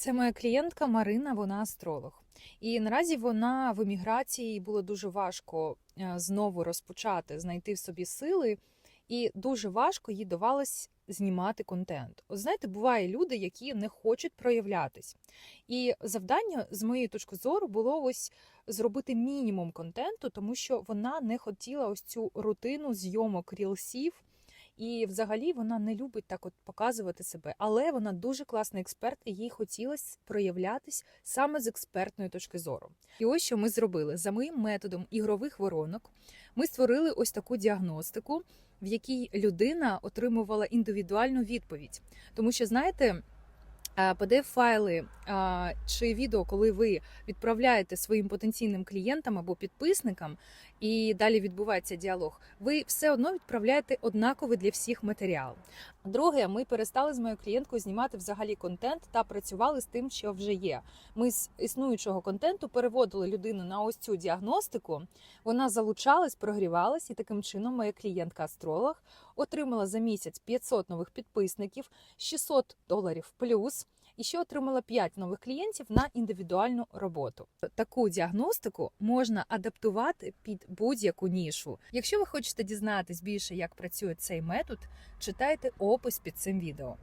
Це моя клієнтка Марина, вона астролог. І наразі вона в еміграції було дуже важко е, знову розпочати, знайти в собі сили, і дуже важко їй давалось знімати контент. От знаєте, буває люди, які не хочуть проявлятись. І завдання, з моєї точки зору, було ось зробити мінімум контенту, тому що вона не хотіла ось цю рутину зйомок рілсів. І взагалі вона не любить так от показувати себе, але вона дуже класний експерт, і їй хотілося проявлятись саме з експертної точки зору. І ось що ми зробили за моїм методом ігрових воронок. Ми створили ось таку діагностику, в якій людина отримувала індивідуальну відповідь. Тому що, знаєте, pdf файли чи відео, коли ви відправляєте своїм потенційним клієнтам або підписникам, і далі відбувається діалог, ви все одно відправляєте однаковий для всіх матеріал. Друге, ми перестали з моєю клієнткою знімати взагалі контент та працювали з тим, що вже є. Ми з існуючого контенту переводили людину на ось цю діагностику. Вона залучалась, прогрівалась, і таким чином моя клієнтка-астролог отримала за місяць 500 нових підписників, 600 доларів плюс. І ще отримала 5 нових клієнтів на індивідуальну роботу. Таку діагностику можна адаптувати під будь-яку нішу. Якщо ви хочете дізнатись більше, як працює цей метод, читайте опис під цим відео.